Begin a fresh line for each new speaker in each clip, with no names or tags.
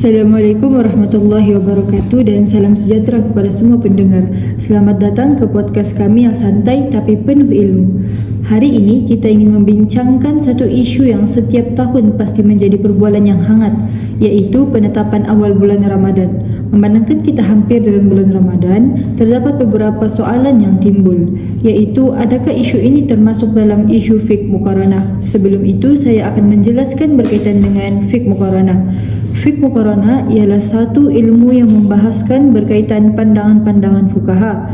Assalamualaikum warahmatullahi wabarakatuh dan salam sejahtera kepada semua pendengar. Selamat datang ke podcast kami yang santai tapi penuh ilmu. Hari ini kita ingin membincangkan satu isu yang setiap tahun pasti menjadi perbualan yang hangat iaitu penetapan awal bulan Ramadan. Memandangkan kita hampir dalam bulan Ramadan, terdapat beberapa soalan yang timbul iaitu adakah isu ini termasuk dalam isu fik mukarana? Sebelum itu saya akan menjelaskan berkaitan dengan fik mukarana. Fik mukarana ialah satu ilmu yang membahaskan berkaitan pandangan-pandangan fukaha,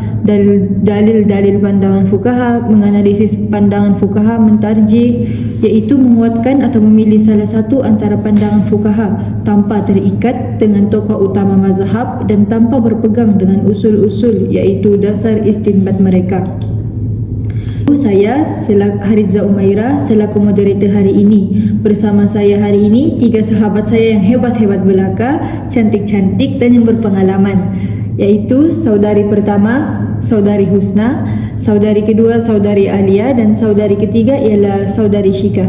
dalil-dalil pandangan fukaha, menganalisis pandangan fukaha, mentarjih iaitu menguatkan atau memilih salah satu antara pandangan fukaha tanpa terikat dengan tokoh utama mazhab dan tanpa berpegang dengan usul-usul iaitu dasar istinbat mereka. Saya selaku Harizah Umaira selaku moderator hari ini. Bersama saya hari ini tiga sahabat saya yang hebat-hebat belaka, cantik-cantik dan yang berpengalaman iaitu saudari pertama saudari Husna, saudari kedua saudari Alia dan saudari ketiga ialah saudari Shika.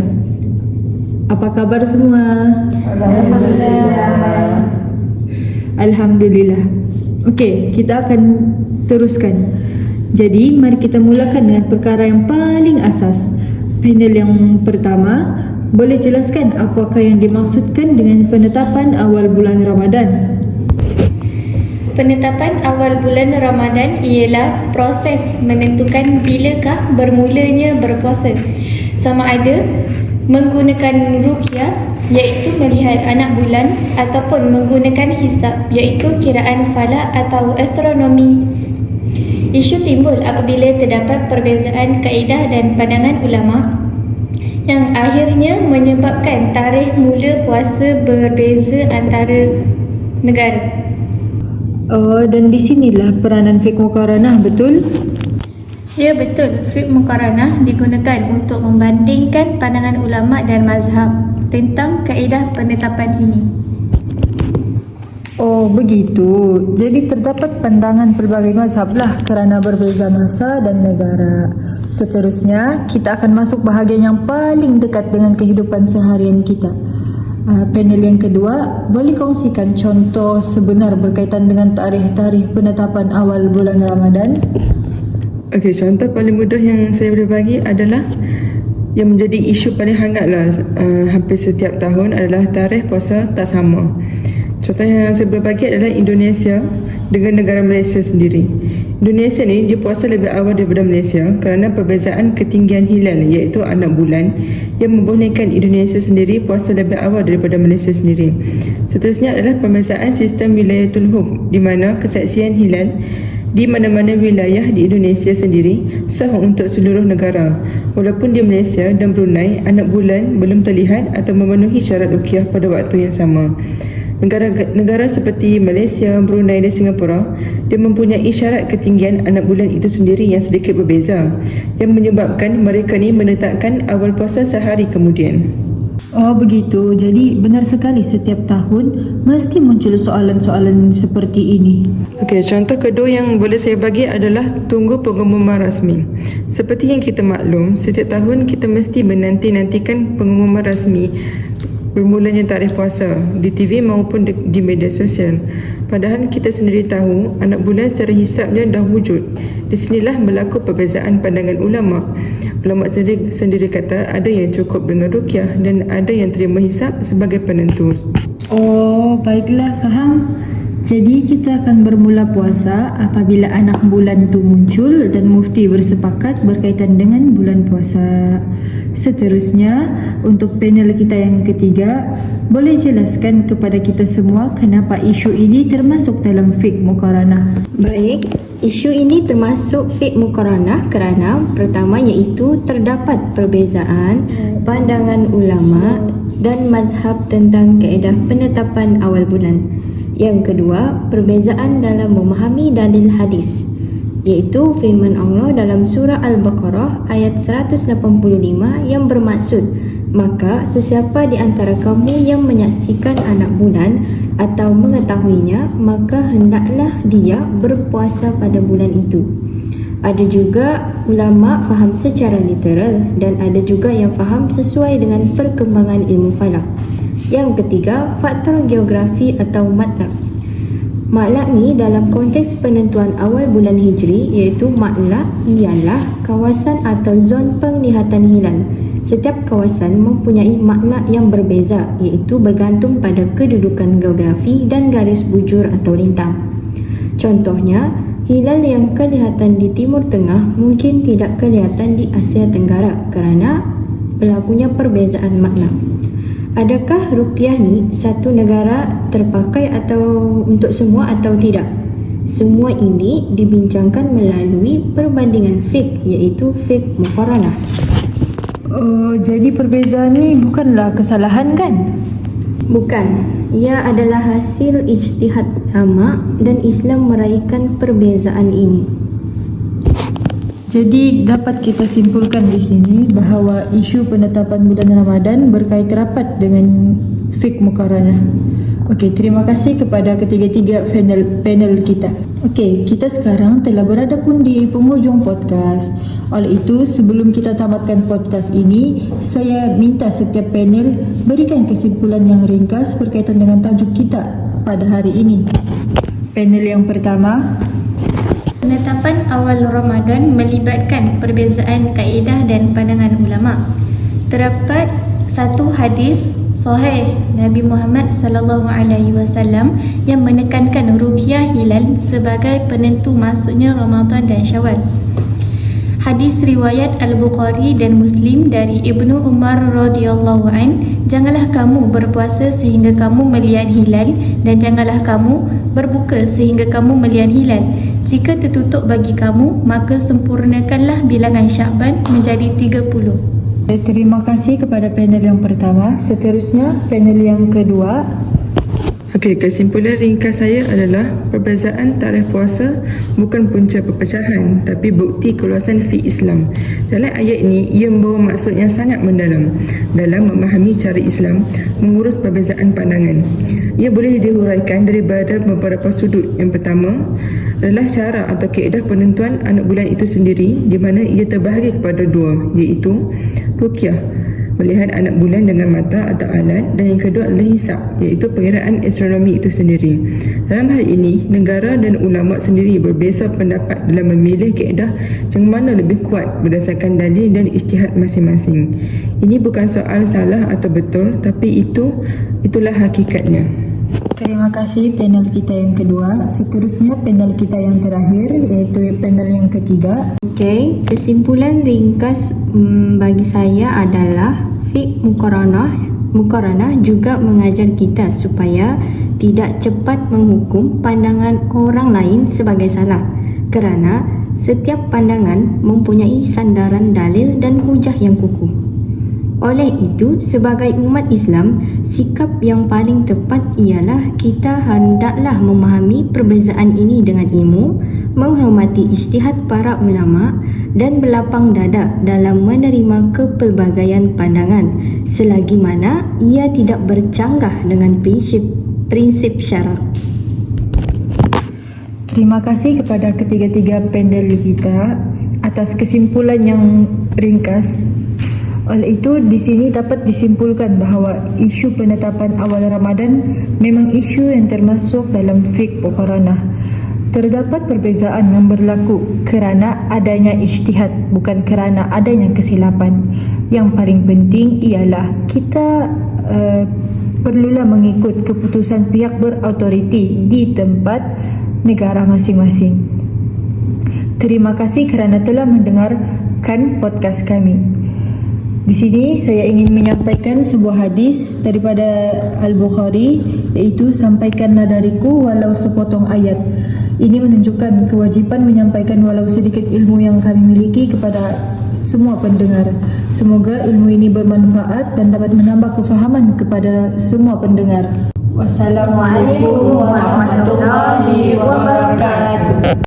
Apa kabar semua?
Alhamdulillah.
Alhamdulillah. Okey, kita akan teruskan. Jadi, mari kita mulakan dengan perkara yang paling asas. Panel yang pertama, boleh jelaskan apakah yang dimaksudkan dengan penetapan awal bulan Ramadan?
Penetapan awal bulan Ramadan ialah proses menentukan bilakah bermulanya berpuasa. Sama ada menggunakan ruqyah iaitu melihat anak bulan ataupun menggunakan hisab iaitu kiraan falak atau astronomi Isu timbul apabila terdapat perbezaan kaedah dan pandangan ulama yang akhirnya menyebabkan tarikh mula puasa berbeza antara negara.
Oh, dan di sinilah peranan fiqh muqaranah, betul?
Ya betul, fiqh muqaranah digunakan untuk membandingkan pandangan ulama dan mazhab tentang kaedah penetapan ini.
Oh begitu. Jadi terdapat pandangan pelbagai mazhab lah kerana berbeza masa dan negara. Seterusnya, kita akan masuk bahagian yang paling dekat dengan kehidupan seharian kita. Uh, panel yang kedua, boleh kongsikan contoh sebenar berkaitan dengan tarikh-tarikh penetapan awal bulan Ramadan?
Okey, contoh paling mudah yang saya boleh bagi adalah yang menjadi isu paling hangat lah uh, hampir setiap tahun adalah tarikh puasa tak sama. Contoh yang saya boleh bagi adalah Indonesia dengan negara Malaysia sendiri. Indonesia ni dia puasa lebih awal daripada Malaysia kerana perbezaan ketinggian hilal iaitu anak bulan yang membolehkan Indonesia sendiri puasa lebih awal daripada Malaysia sendiri. Seterusnya adalah perbezaan sistem wilayatul hub di mana kesaksian hilal di mana-mana wilayah di Indonesia sendiri sah untuk seluruh negara. Walaupun di Malaysia dan Brunei anak bulan belum terlihat atau memenuhi syarat rukiah pada waktu yang sama. Negara-negara seperti Malaysia, Brunei dan Singapura dia mempunyai syarat ketinggian anak bulan itu sendiri yang sedikit berbeza yang menyebabkan mereka ni menetapkan awal puasa sehari kemudian.
Oh begitu. Jadi benar sekali setiap tahun mesti muncul soalan-soalan seperti ini.
Okey, contoh kedua yang boleh saya bagi adalah tunggu pengumuman rasmi. Seperti yang kita maklum, setiap tahun kita mesti menanti-nantikan pengumuman rasmi bermulanya tarikh puasa di TV maupun di, di media sosial. Padahal kita sendiri tahu anak bulan secara hisabnya dah wujud. Di sinilah berlaku perbezaan pandangan ulama. Ulama sendiri, sendiri kata ada yang cukup dengan rukyah dan ada yang terima hisab sebagai penentu.
Oh, baiklah faham. Jadi kita akan bermula puasa apabila anak bulan itu muncul dan mufti bersepakat berkaitan dengan bulan puasa. Seterusnya, untuk panel kita yang ketiga, boleh jelaskan kepada kita semua kenapa isu ini termasuk dalam fiqh muqaranah?
Baik, isu ini termasuk fiqh muqaranah kerana pertama iaitu terdapat perbezaan pandangan ulama dan mazhab tentang kaedah penetapan awal bulan. Yang kedua, perbezaan dalam memahami dalil hadis iaitu firman Allah dalam surah Al-Baqarah ayat 185 yang bermaksud maka sesiapa di antara kamu yang menyaksikan anak bulan atau mengetahuinya maka hendaklah dia berpuasa pada bulan itu. Ada juga ulama faham secara literal dan ada juga yang faham sesuai dengan perkembangan ilmu falak. Yang ketiga, faktor geografi atau matlab. Matlab ni dalam konteks penentuan awal bulan Hijri iaitu matlab ialah kawasan atau zon penglihatan hilal. Setiap kawasan mempunyai makna yang berbeza iaitu bergantung pada kedudukan geografi dan garis bujur atau lintang. Contohnya, hilal yang kelihatan di Timur Tengah mungkin tidak kelihatan di Asia Tenggara kerana berlakunya perbezaan makna. Adakah rupiah ni satu negara terpakai atau untuk semua atau tidak? Semua ini dibincangkan melalui perbandingan fik iaitu fik muqaranah.
Oh, jadi perbezaan ni bukanlah kesalahan kan?
Bukan, ia adalah hasil ijtihad ulama dan Islam meraihkan perbezaan ini.
Jadi dapat kita simpulkan di sini bahawa isu penetapan bulan Ramadan berkait rapat dengan fik mukarranah. Okey, terima kasih kepada ketiga-tiga panel panel kita. Okey, kita sekarang telah berada pun di penghujung podcast. Oleh itu, sebelum kita tamatkan podcast ini, saya minta setiap panel berikan kesimpulan yang ringkas berkaitan dengan tajuk kita pada hari ini. Panel yang pertama,
Penetapan awal Ramadan melibatkan perbezaan kaedah dan pandangan ulama. Terdapat satu hadis sahih Nabi Muhammad sallallahu alaihi wasallam yang menekankan ruqyah hilal sebagai penentu masuknya Ramadan dan Syawal. Hadis riwayat Al-Bukhari dan Muslim dari Ibnu Umar radhiyallahu an, janganlah kamu berpuasa sehingga kamu melihat hilal dan janganlah kamu berbuka sehingga kamu melihat hilal. Jika tertutup bagi kamu, maka sempurnakanlah bilangan Syakban menjadi 30.
Eh, Terima kasih kepada panel yang pertama. Seterusnya, panel yang kedua.
Okey, kesimpulan ringkas saya adalah perbezaan tarikh puasa bukan punca perpecahan tapi bukti keluasan fi Islam. Dalam ayat ini, ia membawa maksud yang sangat mendalam dalam memahami cara Islam mengurus perbezaan pandangan. Ia boleh dihuraikan daripada beberapa sudut. Yang pertama adalah cara atau kaedah penentuan anak bulan itu sendiri di mana ia terbahagi kepada dua iaitu ruqyah melihat anak bulan dengan mata atau alat dan yang kedua adalah hisab iaitu pengiraan astronomi itu sendiri. Dalam hal ini, negara dan ulama sendiri berbeza pendapat dalam memilih kaedah yang mana lebih kuat berdasarkan dalil dan ijtihad masing-masing. Ini bukan soal salah atau betul tapi itu itulah hakikatnya.
Terima kasih panel kita yang kedua. Seterusnya panel kita yang terakhir iaitu panel yang ketiga.
Okey, kesimpulan ringkas mm, bagi saya adalah fik muqaranah muqaranah juga mengajar kita supaya tidak cepat menghukum pandangan orang lain sebagai salah kerana setiap pandangan mempunyai sandaran dalil dan hujah yang kukuh. Oleh itu, sebagai umat Islam, sikap yang paling tepat ialah kita hendaklah memahami perbezaan ini dengan ilmu, menghormati ijtihad para ulama dan berlapang dada dalam menerima kepelbagaian pandangan selagi mana ia tidak bercanggah dengan prinsip prinsip syarak.
Terima kasih kepada ketiga-tiga panel kita atas kesimpulan yang ringkas. Oleh itu, di sini dapat disimpulkan bahawa isu penetapan awal Ramadan memang isu yang termasuk dalam fik Pokorana. Terdapat perbezaan yang berlaku kerana adanya ijtihad bukan kerana adanya kesilapan. Yang paling penting ialah kita uh, perlulah mengikut keputusan pihak berautoriti di tempat negara masing-masing. Terima kasih kerana telah mendengarkan podcast kami. Di sini saya ingin menyampaikan sebuah hadis daripada Al-Bukhari iaitu sampaikanlah dariku walau sepotong ayat. Ini menunjukkan kewajipan menyampaikan walau sedikit ilmu yang kami miliki kepada semua pendengar. Semoga ilmu ini bermanfaat dan dapat menambah kefahaman kepada semua pendengar. Wassalamualaikum warahmatullahi wabarakatuh.